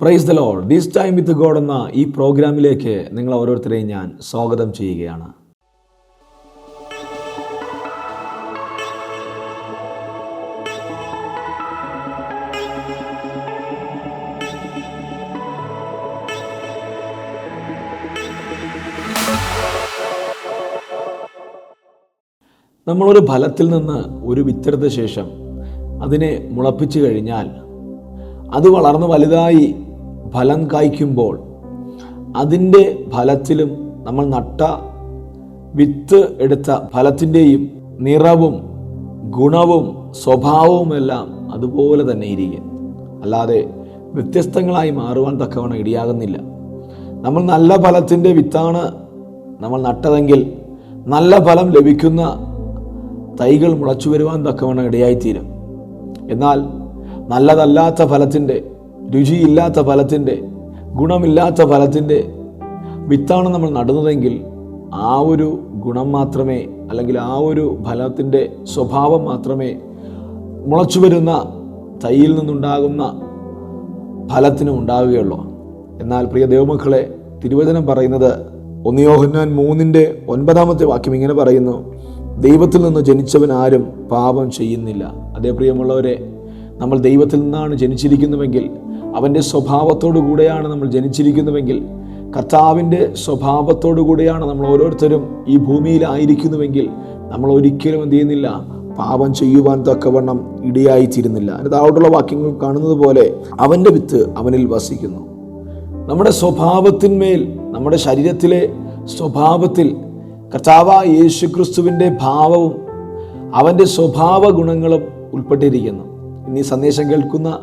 Praise the lord this time with God എന്ന ഈ പ്രോഗ്രാമിലേക്ക് നിങ്ങൾ ഓരോരുത്തരെയും ഞാൻ സ്വാഗതം ചെയ്യുകയാണ്. നമ്മളൊരു ഫലത്തിൽ നിന്ന് ഒരു വിത്തെടുത്ത ശേഷം അതിനെ മുളപ്പിച്ചു കഴിഞ്ഞാൽ അത് വളർന്ന് വലുതായി ഫലം കായ്ക്കുമ്പോൾ അതിന്റെ ഫലത്തിലും നമ്മൾ നട്ട വിത്ത് എടുത്ത ഫലത്തിന്റെയും നിറവും ഗുണവും സ്വഭാവവുമെല്ലാം അതുപോലെ തന്നെ ഇരിക്കും. അല്ലാതെ വ്യത്യസ്തങ്ങളായി മാറുവാൻ തക്കവണ്ണം ഇടിയാകുന്നില്ല. നമ്മൾ നല്ല ഫലത്തിന്റെ വിത്താണ് നമ്മൾ നട്ടതെങ്കിൽ നല്ല ഫലം ലഭിക്കുന്ന തൈകൾ മുളച്ചു വരുവാൻ തക്കവണ്ണം ഇടയായിത്തീരും. എന്നാൽ നല്ലതല്ലാത്ത ഫലത്തിന്റെ രുചിയില്ലാത്ത ഫലത്തിന്റെ ഗുണമില്ലാത്ത ഫലത്തിന്റെ വിത്താണ് നമ്മൾ നടുന്നതെങ്കിൽ ആ ഒരു ഗുണം മാത്രമേ അല്ലെങ്കിൽ ആ ഒരു ഫലത്തിന്റെ സ്വഭാവം മാത്രമേ മുളച്ചു വരുന്ന തൈയിൽ നിന്നുണ്ടാകുന്ന ഫലത്തിനും ഉണ്ടാവുകയുള്ളൂ. എന്നാൽ പ്രിയ ദൈവമക്കളെ തിരുവചനം പറയുന്നത് ഒന്നിയോഹന്നാൻ മൂന്നിന്റെ ഒൻപതാമത്തെ വാക്യം ഇങ്ങനെ പറയുന്നു ദൈവത്തിൽ നിന്ന് ജനിച്ചവൻ ആരും പാപം ചെയ്യുന്നില്ല. അതേ പ്രിയമുള്ളവരെ നമ്മൾ ദൈവത്തിൽ നിന്നാണ് ജനിച്ചിരിക്കുന്നുവെങ്കിൽ അവന്റെ സ്വഭാവത്തോടു കൂടെയാണ് നമ്മൾ ജനിച്ചിരിക്കുന്നുവെങ്കിൽ കർത്താവിന്റെ സ്വഭാവത്തോടു കൂടെയാണ് നമ്മൾ ഓരോരുത്തരും ഈ ഭൂമിയിലായിരിക്കുന്നുവെങ്കിൽ നമ്മൾ ഒരിക്കലും എന്ത് ചെയ്യുന്നില്ല പാപം ചെയ്യുവാൻ തക്കവണ്ണം ഇടയായിത്തീരുന്നില്ല. അതിന് താഴോട്ടുള്ള വാക്യങ്ങൾ കാണുന്നത് പോലെ അവന്റെ വിത്ത് അവനിൽ വസിക്കുന്നു. നമ്മുടെ സ്വഭാവത്തിന്മേൽ നമ്മുടെ ശരീരത്തിലെ സ്വഭാവത്തിൽ കർത്താവ യേശു ക്രിസ്തുവിന്റെ ഭാവവും അവന്റെ സ്വഭാവ ഗുണങ്ങളും ഉൾപ്പെട്ടിരിക്കുന്നു ഇനി സന്ദേശം കേൾക്കുന്ന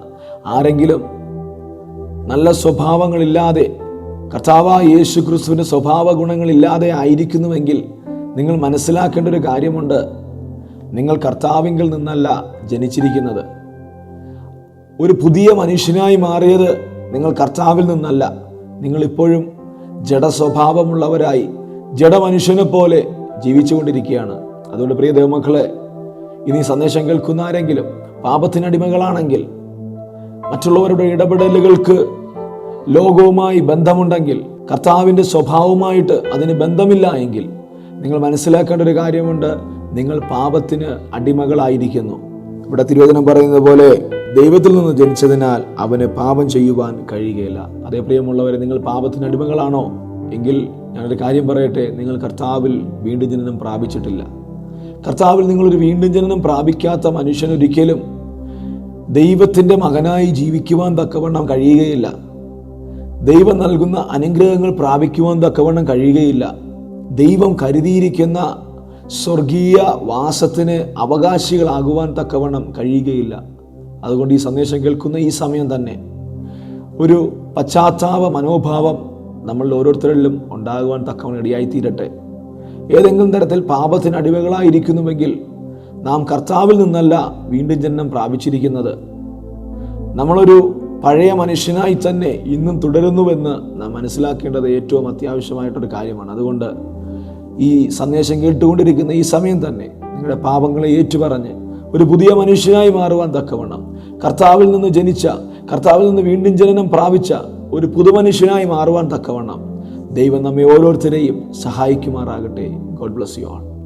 ആരെങ്കിലും നല്ല സ്വഭാവങ്ങളില്ലാതെ കർത്താവ യേശു ക്രിസ്തുവിന്റെ സ്വഭാവ ഗുണങ്ങളില്ലാതെ ആയിരിക്കുന്നുവെങ്കിൽ നിങ്ങൾ മനസ്സിലാക്കേണ്ട ഒരു കാര്യമുണ്ട്. നിങ്ങൾ കർത്താവിങ്കിൽ നിന്നല്ല ജനിച്ചിരിക്കുന്നത്. ഒരു പുതിയ മനുഷ്യനായി മാറിയത് നിങ്ങൾ കർത്താവിൽ നിന്നല്ല. നിങ്ങളിപ്പോഴും ജഡസ്വഭാവമുള്ളവരായി ജഡമനുഷ്യനെ പോലെ ജീവിച്ചുകൊണ്ടിരിക്കുകയാണ്. അതുകൊണ്ട് പ്രിയ ദേവമക്കളെ ഇനി സന്ദേശം കേൾക്കുന്ന ആരെങ്കിലും പാപത്തിനടിമകളാണെങ്കിൽ മറ്റുള്ളവരുടെ ഇടപെടലുകൾക്ക് ലോകവുമായി ബന്ധമുണ്ടെങ്കിൽ കർത്താവിന്റെ സ്വഭാവവുമായിട്ട് അതിന് ബന്ധമില്ല എങ്കിൽ നിങ്ങൾ മനസ്സിലാക്കേണ്ട ഒരു കാര്യമുണ്ട്. നിങ്ങൾ പാപത്തിന് അടിമകളായിരിക്കുന്നു. ഇവിടെ തിരുവചനം പറയുന്നത് പോലെ ദൈവത്തിൽ നിന്ന് ജനിച്ചതിനാൽ അവന് പാപം ചെയ്യുവാൻ കഴിയുകയില്ല. അതേ പ്രിയമുള്ളവരെ നിങ്ങൾ പാപത്തിന് അടിമകളാണോ? എങ്കിൽ ഞാനൊരു കാര്യം പറയട്ടെ നിങ്ങൾ കർത്താവിൽ വീണ്ടും ജനനം പ്രാപിച്ചിട്ടില്ല. കർത്താവിൽ നിങ്ങളൊരു വീണ്ടും ജനനം പ്രാപിക്കാത്ത മനുഷ്യനൊരിക്കലും ദൈവത്തിന്റെ മകനായി ജീവിക്കുവാൻ തക്കവണ്ണം കഴിയുകയില്ല. ദൈവം നൽകുന്ന അനുഗ്രഹങ്ങൾ പ്രാപിക്കുവാൻ തക്കവണ്ണം കഴിയുകയില്ല. ദൈവം കരുതിയിരിക്കുന്ന സ്വർഗീയ വാസത്തിന് അവകാശികളാകുവാൻ തക്കവണ്ണം കഴിയുകയില്ല. അതുകൊണ്ട് ഈ സന്ദേശം കേൾക്കുന്ന ഈ സമയം തന്നെ ഒരു പശ്ചാത്താപ മനോഭാവം നമ്മൾ ഓരോരുത്തരിലും ഉണ്ടാകുവാൻ തക്കവണ്ണം ഇടയായിത്തീരട്ടെ. ഏതെങ്കിലും തരത്തിൽ പാപത്തിന് അടിമകളായിരിക്കുന്നുവെങ്കിൽ നാം കർത്താവിൽ നിന്നല്ല വീണ്ടും ജന്മം പ്രാപിച്ചിരിക്കുന്നത്. നമ്മളൊരു പഴയ മനുഷ്യനായി തന്നെ ഇന്നും തുടരുന്നുവെന്ന് നാം മനസ്സിലാക്കേണ്ടത് ഏറ്റവും അത്യാവശ്യമായിട്ടൊരു കാര്യമാണ്. അതുകൊണ്ട് ഈ സന്ദേശം കേട്ടുകൊണ്ടിരിക്കുന്ന ഈ സമയം തന്നെ നിങ്ങളുടെ പാപങ്ങളെ ഏറ്റുപറഞ്ഞ് ഒരു പുതിയ മനുഷ്യനായി മാറുവാൻ തക്കവണ്ണം കർത്താവിൽ നിന്ന് ജനിച്ച കർത്താവിൽ നിന്ന് വീണ്ടും ജനനം പ്രാപിച്ച ഒരു പുതുമനുഷ്യനായി മാറുവാൻ തക്കവണ്ണം ദൈവം നമ്മെ ഓരോരുത്തരെയും സഹായിക്കുമാറാകട്ടെ. God bless you all